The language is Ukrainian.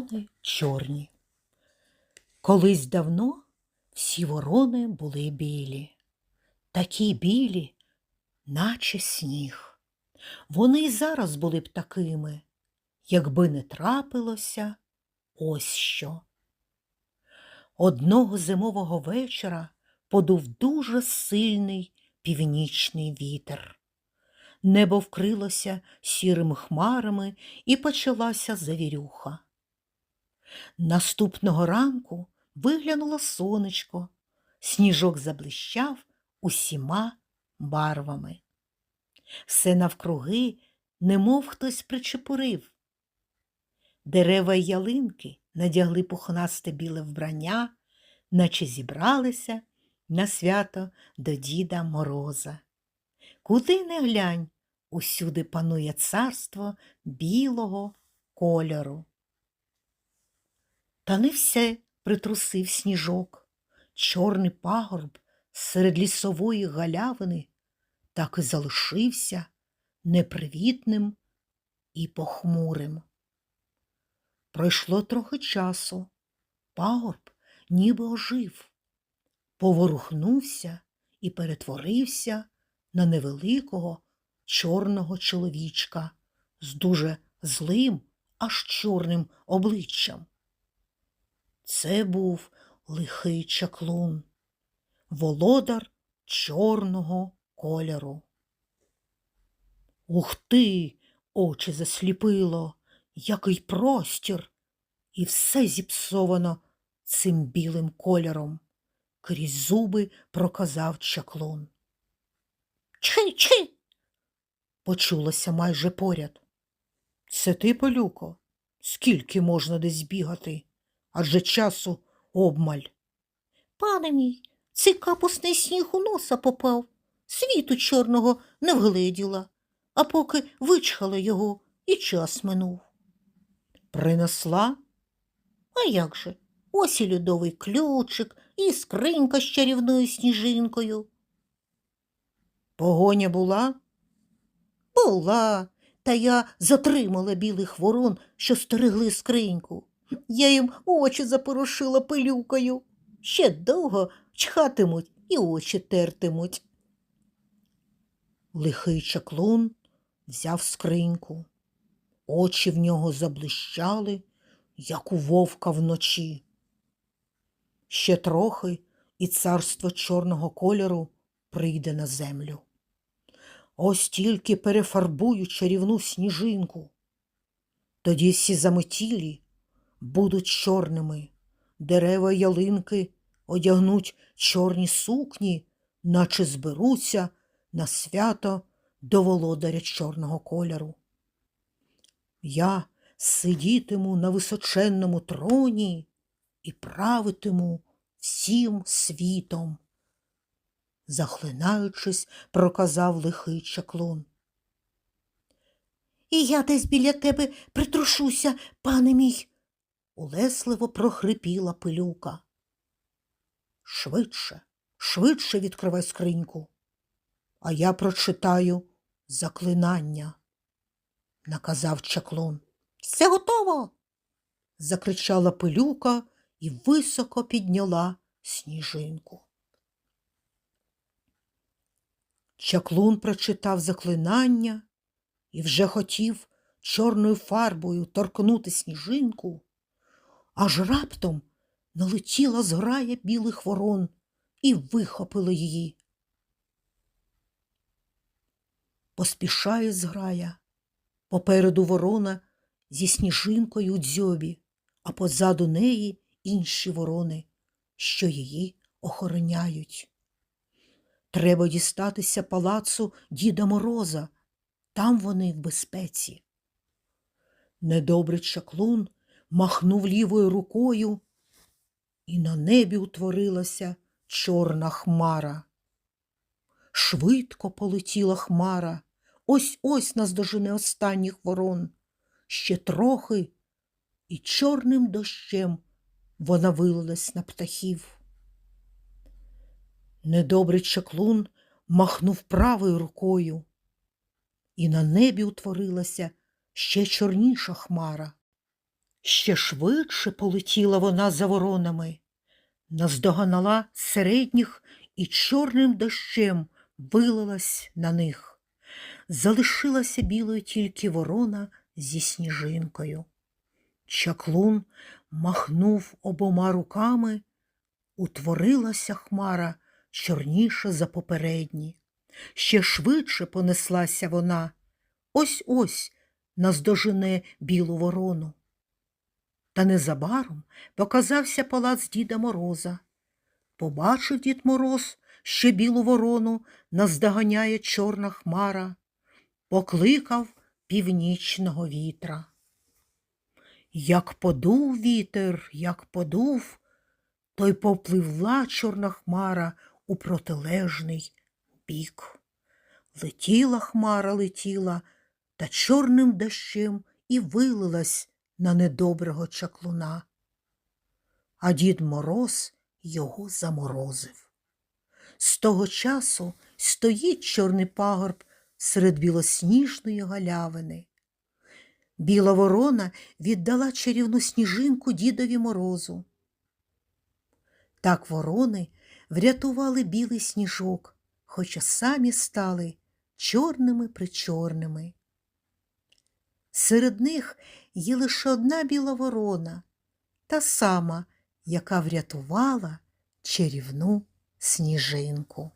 Ворони чорні. Колись давно всі ворони були білі, такі білі, наче сніг. Вони й зараз були б такими, якби не трапилося ось що. Одного зимового вечора подув дуже сильний північний вітер. Небо вкрилося сірими хмарами і почалася завірюха. Наступного ранку виглянуло сонечко, сніжок заблищав усіма барвами. Все навкруги, немов хтось причепурив. Дерева й ялинки надягли пухнасте біле вбрання, наче зібралися на свято до Діда Мороза. Куди не глянь, усюди панує царство білого кольору. Та не все притрусив сніжок. Чорний пагорб серед лісової галявини так і залишився непривітним і похмурим. Пройшло трохи часу. Пагорб ніби ожив, поворухнувся і перетворився на невеликого чорного чоловічка з дуже злим, аж чорним обличчям. Це був лихий чаклун, володар чорного кольору. Ух ти, очі засліпило, який простір, і все зіпсовано цим білим кольором. Крізь зуби проказав чаклун. Чи, чи. почулося майже поряд. Це ти, Полюко? Скільки можна десь бігати? Адже часу обмаль. Пане мій, цей капусний сніг у носа попав, світу чорного не вгледіла, а поки вичхала його, і час минув. Принесла? А як же? Ось і льодовий ключик, і скринька з чарівною сніжинкою. Погоня була? Була, та я затримала білих ворон, що стерегли скриньку. Я їм очі запорошила пилюкою. Ще довго чхатимуть і очі тертимуть. Лихий чаклун взяв скриньку. Очі в нього заблищали, як у вовка вночі. Ще трохи, і царство чорного кольору прийде на землю. Ось тільки перефарбую чарівну сніжинку. Тоді всі заметілі будуть чорними, дерева ялинки одягнуть чорні сукні, наче зберуться на свято до володаря чорного кольору. Я сидітиму на височенному троні і правитиму всім світом. Захлинаючись, проказав лихий чаклун. І я десь біля тебе притрушуся, пане мій, улесливо прохрипіла пилюка. Швидше, швидше відкривай скриньку, а я прочитаю заклинання, наказав чаклун. Все готово. закричала пилюка і високо підняла сніжинку. Чаклун прочитав заклинання і вже хотів чорною фарбою торкнути сніжинку, аж раптом налетіла зграя білих ворон і вихопила її. Поспішає зграя, попереду ворона зі сніжинкою у дзьобі, а позаду неї інші ворони, що її охороняють. Треба дістатися палацу Діда Мороза, там вони в безпеці. Недобрий чаклун махнув лівою рукою, і на небі утворилася чорна хмара. Швидко полетіла хмара, ось ось наздожене останніх ворон. Ще трохи, і чорним дощем вона вилилась на птахів. Недобрий чаклун махнув правою рукою, і на небі утворилася ще чорніша хмара. Ще швидше полетіла вона за воронами, наздоганала середніх і чорним дощем вилилась на них. Залишилася білою тільки ворона зі сніжинкою. Чаклун махнув обома руками, утворилася хмара чорніша за попередні. Ще швидше понеслася вона, ось ось наздожене білу ворону. Та незабаром показався палац Діда Мороза. Побачив Дід Мороз, що білу ворону наздоганяє чорна хмара, покликав північного вітра. Як подув вітер, як подув, то й попливла чорна хмара у протилежний бік. Летіла хмара, летіла, та чорним дощем і вилилась на недоброго чаклуна. А дід Мороз його заморозив. З того часу стоїть чорний пагорб серед білосніжної галявини. Біла ворона віддала чарівну сніжинку дідові морозу. Так ворони врятували білий сніжок, хоча самі стали чорними причорними. Серед них є лише одна біла ворона, та сама, яка врятувала чарівну сніжинку.